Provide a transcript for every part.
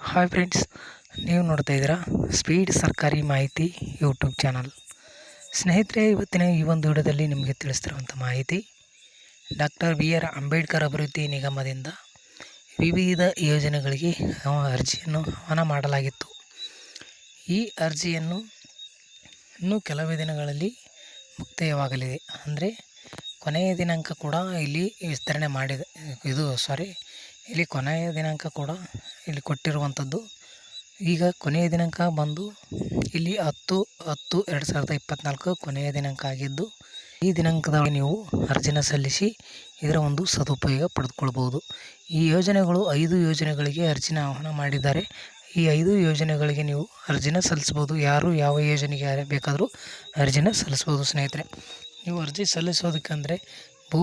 Hi friends ನೀವು ನೋಡ್ತಾ ಇದ್ದೀರಾ ಸ್ಪೀಡ್ ಸರ್ಕಾರಿ ಮಾಹಿತಿ ಯೂಟ್ಯೂಬ್ ಚಾನಲ್ ಸ್ನೇಹಿತರೆ, ಇವತ್ತಿನ ಈ ಒಂದು ವಿಡಿಯೋದಲ್ಲಿ ನಿಮಗೆ ತಿಳಿಸ್ತಿರುವಂಥ ಮಾಹಿತಿ ಡಾಕ್ಟರ್ ಬಿ ಆರ್ ಅಂಬೇಡ್ಕರ್ ಅಭಿವೃದ್ಧಿ ನಿಗಮದಿಂದ ವಿವಿಧ ಯೋಜನೆಗಳಿಗೆ ಅರ್ಜಿಯನ್ನು ಆಹ್ವಾನ ಮಾಡಲಾಗಿತ್ತು. ಈ ಅರ್ಜಿಯನ್ನು ಇನ್ನೂ ಕೆಲವೇ ದಿನಗಳಲ್ಲಿ ಮುಕ್ತಾಯವಾಗಲಿದೆ. ಅಂದರೆ, ಕೊನೆಯ ದಿನಾಂಕ ಕೂಡ ಇಲ್ಲಿ ವಿಸ್ತರಣೆ ಮಾಡಿದೆ. ಇದು ಸಾರಿ ಇಲ್ಲಿ ಕೊನೆಯ ದಿನಾಂಕ ಕೂಡ ಇಲ್ಲಿ ಕೊಟ್ಟಿರುವಂಥದ್ದು. ಈಗ ಕೊನೆಯ ದಿನಾಂಕ ಬಂದು ಇಲ್ಲಿ ಹತ್ತು ಹತ್ತು, ಎರಡು ಸಾವಿರದ ಇಪ್ಪತ್ತ್ನಾಲ್ಕು ಕೊನೆಯ ದಿನಾಂಕ ಆಗಿದ್ದು, ಈ ದಿನಾಂಕದೊಳಗೆ ನೀವು ಅರ್ಜಿನ ಸಲ್ಲಿಸಿ ಇದರ ಒಂದು ಸದುಪಯೋಗ ಪಡೆದುಕೊಳ್ಬೋದು. ಈ ಯೋಜನೆಗಳು ಐದು ಯೋಜನೆಗಳಿಗೆ ಅರ್ಜಿನ ಆಹ್ವಾನ ಮಾಡಿದ್ದಾರೆ. ಈ ಐದು ಯೋಜನೆಗಳಿಗೆ ನೀವು ಅರ್ಜಿನ ಸಲ್ಲಿಸ್ಬೋದು ಯಾರು ಯಾವ ಯೋಜನೆಗೆ ಬೇಕಾದರೂ ಅರ್ಜಿನ ಸಲ್ಲಿಸ್ಬೋದು ಸ್ನೇಹಿತರೆ. ನೀವು ಅರ್ಜಿ ಸಲ್ಲಿಸೋದಕ್ಕಂದರೆ ಭೂ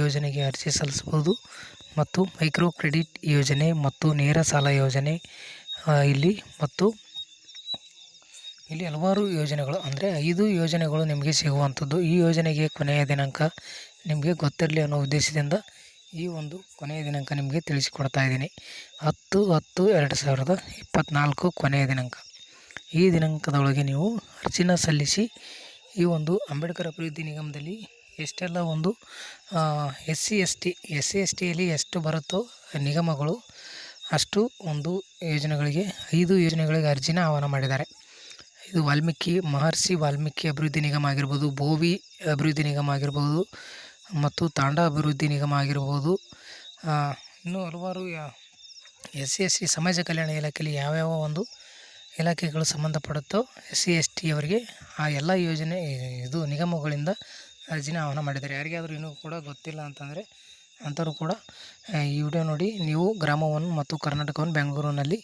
ಯೋಜನೆಗೆ ಅರ್ಜಿ ಸಲ್ಲಿಸ್ಬೋದು ಮತ್ತು ಮೈಕ್ರೋ ಕ್ರೆಡಿಟ್ ಯೋಜನೆ ಮತ್ತು ನೇರ ಸಾಲ ಯೋಜನೆ ಇಲ್ಲಿ ಮತ್ತು ಇಲ್ಲಿ ಹಲವಾರು ಯೋಜನೆಗಳು, ಅಂದರೆ ಐದು ಯೋಜನೆಗಳು ನಿಮಗೆ ಸಿಗುವಂಥದ್ದು. ಈ ಯೋಜನೆಗೆ ಕೊನೆಯ ದಿನಾಂಕ ನಿಮಗೆ ಗೊತ್ತಿರಲಿ ಅನ್ನೋ ಉದ್ದೇಶದಿಂದ ಈ ಒಂದು ಕೊನೆಯ ದಿನಾಂಕ ನಿಮಗೆ ತಿಳಿಸಿಕೊಡ್ತಾ ಇದ್ದೀನಿ. ಹತ್ತು ಹತ್ತು ಎರಡು ಸಾವಿರದ ಇಪ್ಪತ್ತ್ನಾಲ್ಕು ಕೊನೆಯ ದಿನಾಂಕ. ಈ ದಿನಾಂಕದೊಳಗೆ ನೀವು ಅರ್ಜಿನ ಸಲ್ಲಿಸಿ ಈ ಒಂದು ಅಂಬೇಡ್ಕರ್ ಅಭಿವೃದ್ಧಿ ನಿಗಮದಲ್ಲಿ ಎಷ್ಟೆಲ್ಲ ಒಂದು S C S T S C S ಟಿಯಲ್ಲಿ ಎಷ್ಟು ಬರುತ್ತೋ ನಿಗಮಗಳು ಅಷ್ಟು ಒಂದು ಯೋಜನೆಗಳಿಗೆ, ಐದು ಯೋಜನೆಗಳಿಗೆ ಅರ್ಜಿನ ಆಹ್ವಾನ ಮಾಡಿದ್ದಾರೆ. ಇದು ವಾಲ್ಮೀಕಿ ಮಹರ್ಷಿ ವಾಲ್ಮೀಕಿ ಅಭಿವೃದ್ಧಿ ನಿಗಮ ಆಗಿರ್ಬೋದು ಬೋವಿ ಅಭಿವೃದ್ಧಿ ನಿಗಮ ಆಗಿರ್ಬೋದು ಮತ್ತು ತಾಂಡ ಅಭಿವೃದ್ಧಿ ನಿಗಮ ಆಗಿರ್ಬೋದು. ಇನ್ನೂ ಹಲವಾರು ಎಸ್ ಸಿ ಎಸ್ ಟಿ ಸಮಾಜ ಕಲ್ಯಾಣ ಇಲಾಖೆಯಲ್ಲಿ ಯಾವ್ಯಾವ ಒಂದು ಇಲಾಖೆಗಳು ಸಂಬಂಧಪಡುತ್ತೋ ಎಸ್ ಸಿ ಎಸ್ ಟಿ ಅವರಿಗೆ ಆ ಎಲ್ಲ ಯೋಜನೆ, ಇದು ನಿಗಮಗಳಿಂದ ಅರ್ಜಿನ ಆಹ್ವಾನ ಮಾಡಿದ್ದಾರೆ. ಯಾರಿಗಾದರೂ ಇನ್ನೂ ಕೂಡ ಗೊತ್ತಿಲ್ಲ ಅಂತಂದರೆ ಅಂಥವ್ರು ಕೂಡ ಈ ವಿಡಿಯೋ ನೋಡಿ, ನೀವು ಗ್ರಾಮವನ್ನು ಮತ್ತು ಕರ್ನಾಟಕವನ್ನು ಬೆಂಗಳೂರಿನಲ್ಲಿ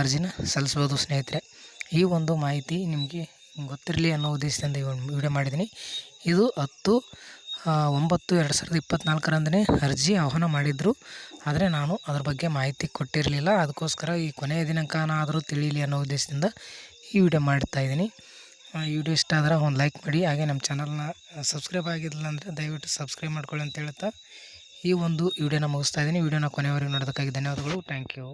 ಅರ್ಜಿನ ಸಲ್ಲಿಸ್ಬೋದು ಸ್ನೇಹಿತರೆ. ಈ ಒಂದು ಮಾಹಿತಿ ನಿಮಗೆ ಗೊತ್ತಿರಲಿ ಅನ್ನೋ ಉದ್ದೇಶದಿಂದ ಈ ವಿಡಿಯೋ ಮಾಡಿದ್ದೀನಿ. ಇದು ಹತ್ತು ಒಂಬತ್ತು, ಎರಡು ಸಾವಿರದ ಇಪ್ಪತ್ತ್ನಾಲ್ಕರಂದನೇ ಅರ್ಜಿ ಆಹ್ವಾನ ಮಾಡಿದರು. ಆದರೆ ನಾನು ಅದ್ರ ಬಗ್ಗೆ ಮಾಹಿತಿ ಕೊಟ್ಟಿರಲಿಲ್ಲ. ಅದಕ್ಕೋಸ್ಕರ ಈ ಕೊನೆಯ ದಿನಾಂಕನಾದರೂ ತಿಳಿಯಲಿ ಅನ್ನೋ ಉದ್ದೇಶದಿಂದ ಈ ವಿಡಿಯೋ ಮಾಡ್ತಾಯಿದ್ದೀನಿ ವಿಡಿಯೋ ಇಷ್ಟ ಆದ್ರೆ ಒಂದು ಲೈಕ್ ಮಾಡಿ. ಹಾಗೆ ನಮ್ಮ ಚಾನಲ್ನ ಸಬ್ಸ್ಕ್ರೈಬ್ ಆಗಿರಲಿಲ್ಲ ಅಂದರೆ ದಯವಿಟ್ಟು ಸಬ್ಸ್ಕ್ರೈಬ್ ಮಾಡ್ಕೊಳ್ಳಿ ಅಂತ ಹೇಳ್ತಾ ಈ ಒಂದು ವಿಡಿಯೋನ ಮುಗಿಸ್ತಾ ಇದ್ದೀನಿ. ವಿಡಿಯೋನ ಕೊನೆಯವರೆಗೆ ನೋಡೋದಕ್ಕಾಗಿ ಧನ್ಯವಾದಗಳು. Thank you.